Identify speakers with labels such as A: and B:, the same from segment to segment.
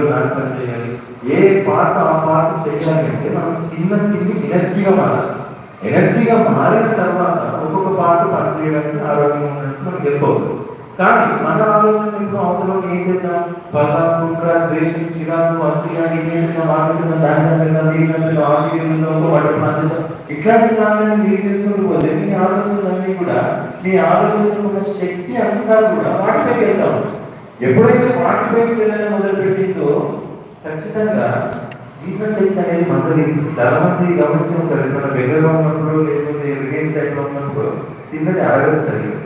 A: నాశనం చేయాలి. ఏ పాట ఆ పాట చేయాలి అంటే మనం తిన్న తిండి ఎనర్జీగా మారాలి. ఎనర్జీగా మారిన తర్వాత ఒక్కొక్క పాట పనిచేయడానికి ఆరోగ్యం ఉన్నట్టు మనకి వెళ్ళిపోతుంది కానీ మన ఆలోచన ఇప్పుడు అవతల ఏం చేద్దాం? కుట్ర ద్వేషం చిరాకు అసూయాన్ని ఇదేసేద్దాం ఆలోచన దానిలో చంపేద్దాం ఆశీర్వంలో వాటి బాధ్యత ఇట్లాంటి దాన్ని మీరు చేసుకుంటూ పోతే మీ ఆలోచనలన్నీ కూడా మీ ఆలోచనకు ఉన్న శక్తి అంతా కూడా వాటిపైకి వెళ్తా ఉంటుంది. ఎప్పుడైతే వాటిపైకి వెళ్ళడం మొదలు పెట్టిందో ఖచ్చితంగా జీవశక్తి అనేది మందలిస్తుంది చాలా మంది గమనించి ఉంటారు మన బెగ్గరగా ఉన్నప్పుడు లేకపోతే ఎరుగైన టైప్లో ఉన్నప్పుడు తిన్నది అడగదు సరిగ్గా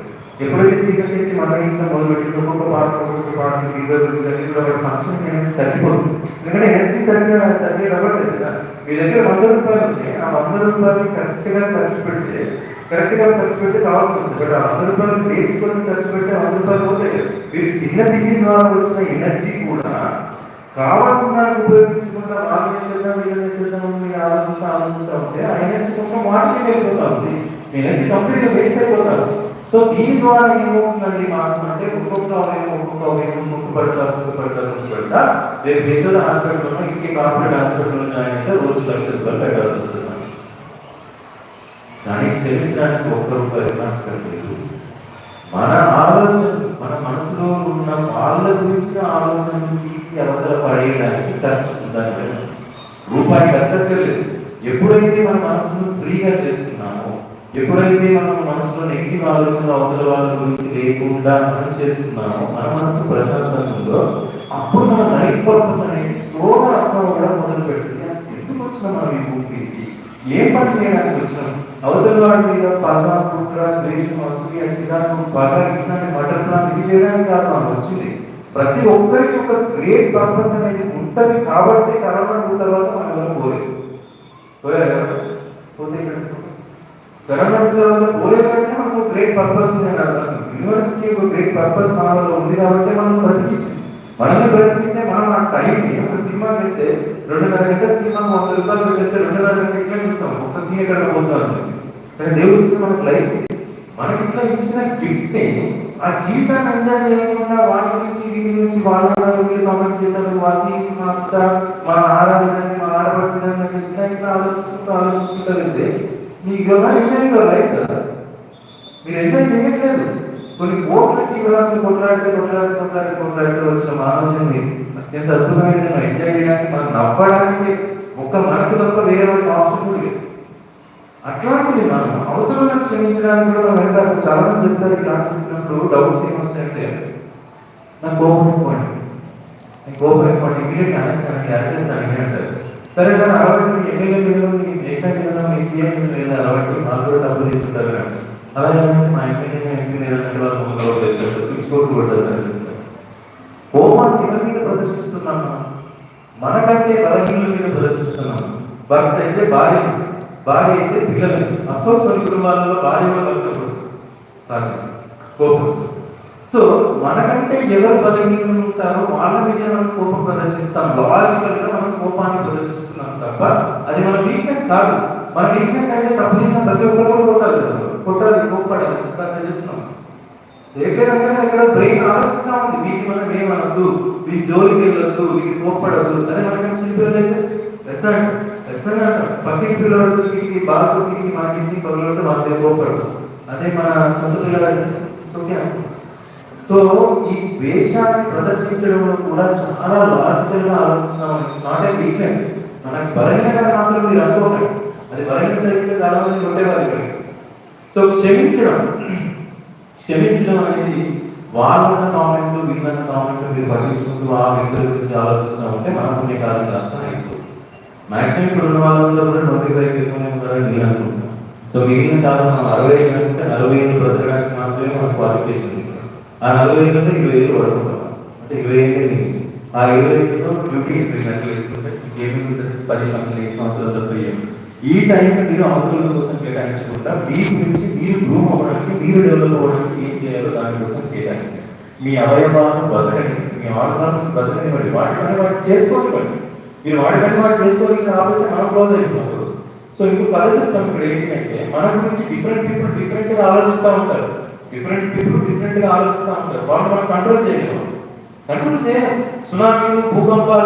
A: ఎప్పుడైతే జీవశక్తి మందలించడం మొదలుపెట్టిందో ఒక్కొక్క పాట ఒక్కొక్క పాట ఫీవర్ కూడా ఫంక్షన్ అనేది తగ్గిపోతుంది. ఎందుకంటే ఎనర్జీ సరిగ్గా సరిగ్గా ఇవ్వట్లేదు కదా. మీ దగ్గర వంద రూపాయలు ఉంటే ఆ వంద రూపాయలు కరెక్ట్గా ఖర్చు పెడితే కరెక్ట్గా ఖర్చు పెడితే కావాల్సి వస్తుంది. బట్ ఆ వంద రూపాయలు బేసిక్ కోసం ఖర్చు పెడితే వంద రూపాయలు మీరు తిన్న తిండి ద్వారా వచ్చిన ఎనర్జీ కూడా కావాల్సిన దానికి ఉపయోగించకుండా వాళ్ళు చేసేద్దాం వీళ్ళు చేసేద్దాం మీరు ఆలోచిస్తూ ఆలోచిస్తూ ఉంటే ఆ ఎనర్జీ మొత్తం వాటికి వెళ్ళిపోతా ఉంది. ఎనర్జీ కంప్లీట్గా వేస్ట్ అయిపోతారు సో దీని ద్వారా ఏమవుతుందండి మాకు అంటే ఒక్కొక్క అవయవం ఒక్కొక్క అవయవం ముక్కు పడతారు ముక్కు పడతారు ముక్కు పడతా రేపు యశోద హాస్పిటల్లో ఇంకే కార్పొరేట్ హాస్పిటల్లో జాయిన్ అయితే రోజు లక్ష రూపాయలు పెట్టాల్సి వస్తుంది. దానికి క్షమించడానికి ఒక్క రూపాయి కూడా లేదు. మన ఆలోచన వాళ్ళ గురించిన ఆలోచనలు తీసి అవతల పడేయడానికి ఖర్చు ఉందని రూపాయి ఖర్చు ఎప్పుడైతే మన మనసును ఫ్రీగా చేసుకున్నామో ఎప్పుడైతే మనం మనసులో నెగిటివ్ ఆలోచనలు అవతల వాళ్ళ గురించి లేకుండా మనం చేసుకున్నామో మన మనసు ప్రశాంతంగా ఉందో అప్పుడు మన లైఫ్ పర్పస్ అనేది స్లోగా అర్థం అవ్వడం మొదలు పెడుతుంది. ఎందుకు వచ్చిన మనం ఈ భూమికి? ఏం పని చేయడానికి వచ్చినాం? అవతల వాడి మీద పగ కుట్ర ద్వేషం అసూయ చిరాకు పగ ఇట్లాంటి మటర్ ప్లాన్ ఇది చేయడానికి కాదు మనం వచ్చింది. ప్రతి ఒక్కరికి ఒక గ్రేట్ పర్పస్ అనేది ఉంటుంది కాబట్టి కరోనా తర్వాత మనం ఎవరు పోలేదు. కరోనా తర్వాత పోలేదంటే మనకు గ్రేట్ పర్పస్ ఉంది అని అర్థం. యూనివర్సిటీ ఒక గ్రేట్ పర్పస్ మనలో ఉంది కాబట్టి మనం బ్రతికించింది మనల్ని బ్రతికిస్తే మనం ఆ టైంని ఒక సినిమా పెడితే రెండున్నర గంటల సినిమా వంద రూపాయలు పెట్టేస్తే రెండున్నర గంటలకే చూస్తాం. ఒక సీన్ ఎక్కడ పోతాం. కానీ దేవుడు ఇచ్చిన మనకు లైఫ్ మనకి ఇట్లా ఇచ్చిన గిఫ్ట్ ఆ జీవితాన్ని ఎంజాయ్ చేయకుండా వాళ్ళ గురించి వీళ్ళ గురించి వాళ్ళ వీళ్ళు కామెంట్ చేశారు. వాళ్ళని మా అత్త మా ఆరాధనని మా ఆడపడుతుందని ఇట్లా ఇట్లా ఆలోచించుకుంటూ ఆలోచించగలిగితే వెళ్తే మీకు ఎవరు ఎంజాయ్ లైఫ్ కదా? మీరు ఎంజాయ్ చేయట్లేదు. కొన్ని కోట్ల జీవరాశులు కొట్లాడితే కొట్లాడితే కొట్లాడితే కొట్లాడితే వచ్చిన ఆలోచనని అత్యంత అద్భుతమైన ఎంజాయ్ చేయడానికి మనం నవ్వడానికి ఒక్క మనకు తప్ప వేరే వాళ్ళకి అట్లాంటిది మనం అవతలను క్షమించడానికి కూడా మనం వెంట చాలా మంది చెప్తారు క్లాస్ చెప్పినప్పుడు డౌట్స్ ఏమొస్తాయంటే నాకు కోపం ఎక్కువండి. నేను కోపం ఎక్కువండి. ఇమీడియట్ అనేస్తాను అరిచేస్తాను అంటారు సరే సార్ అలవాటు మీ ఎమ్మెల్యే మీద మీ దేశం మీద మీ సీఎం మీద లేదు అలవాటు వాళ్ళు కూడా డబ్బులు తీసుకుంటారు అలాగే మా ఎమ్మెల్యే ఎంపీ లేదంటే వాళ్ళు ముందు చేస్తారు పిచ్చుకోటు కూడా సార్. కోపాన్ని ఎవరి మీద ప్రదర్శిస్తున్నాం మనకంటే బలహీనుల మీద ప్రదర్శిస్తున్నాం భర్త అయితే భార్య భార్య అయితే పిల్లలు. అఫ్కోర్స్ కొన్ని కుటుంబాలలో భార్య కూడా సారీ కోపం సో మనకంటే ఎవరు బలహీనం ఉంటారో వాళ్ళ మీద మనం కోపం ప్రదర్శిస్తాం. లాజికల్గా మనం కోపాన్ని ప్రదర్శిస్తున్నాం తప్ప అది మన వీక్నెస్ కాదు. మన వీక్నెస్ అయితే తప్పు చేసిన ప్రతి ఒక్కరు కొట్టాలి కదా. కొట్టాలి కోప్పడాలి ఇప్పుడు చేస్తున్నాం. చేయలేదంటే ఇక్కడ బ్రెయిన్ ఆలోచిస్తా ఉంది. వీటికి మనం ఏమనొద్దు వీటి జోలికి వెళ్ళొద్దు వీటికి కోప్పడద్దు. అదే మనకి చిన్నపిల్లలు అయితే రెస్టారెంట్ రెస్టారెంట్ పక్కింటి పిల్లలు వచ్చి వీటికి బాగా వీటికి మనకి ఇంటికి పనులు వాళ్ళకి అదే మన సొంత పిల్లలు సో ఈ ద్వేషాన్ని ప్రదర్శించడంలో కూడా చాలా లాజికల్గా ఆలోచిస్తున్నాం. ఇట్స్ నాట్ ఏ వీక్నెస్ మనకి బలహీనత మాత్రం మీరు అనుకోకండి. అది బలహీనత అయితే చాలా మంది ఉండేవారు సో క్షమించడం. క్షమించడం అనేది వాళ్ళన్న కామెంట్లు వీళ్ళన్న కామెంట్లు మీరు పట్టించుకుంటూ ఆ వ్యక్తుల గురించి ఆలోచిస్తూ ఉంటే మన పుణ్యకాలం కాస్త అయిపోతుంది మాక్సిమం ఇప్పుడు ఉన్న వాళ్ళందరూ కూడా ట్వంటీ ఫైవ్ ఎక్కువనే ఉన్నారని నేను అనుకుంటున్నాను సో మిగిలిన కాలం మనం అరవై ఏళ్ళు అంటే నలభై ఏళ్ళు బ్రతకడానికి మాత్రమే మనకు క్వాలిఫికేషన్ ఉంది ఆ నలభై ఏళ్ళు అంటే ఇరవై ఏళ్ళు పడుకుంటాం. అంటే ఇరవై ఏళ్ళు ఆ ఇరవై ఏళ్ళలో డ్యూటీ గంటలు వేసుకుంటే ఏమి పది సంవత్సరాలు ఏడు సంవత్సరాలు తప్ప ఈ టైం మీరు ఆందోళన కోసం కేటాయించకుండా మీ గురించి మీరు గ్రూమ్ అవ్వడానికి మీరు డెవలప్ అవ్వడానికి ఏం చేయాలో దానికోసం కేటాయించండి. మీ అవయవాలను బతకండి మీ ఆర్గాన్స్ బతకనివ్వండి వాటి పని వాటి చేసుకోనివ్వండి మీరు వాడి పని వాడు చేసుకోవాలి ఆలోచన మనం క్లోజ్ అయిపోతారు సో ఇప్పుడు కథ ఇక్కడ ఏంటంటే మన గురించి డిఫరెంట్ పీపుల్ డిఫరెంట్గా ఆలోచిస్తూ ఉంటారు. డిఫరెంట్ పీపుల్ డిఫరెంట్గా ఆలోచిస్తూ ఉంటారు. వాళ్ళు మనం కంట్రోల్ చేయలేము. కంట్రోల్ చేయలేం సునామీలు భూకంపాలు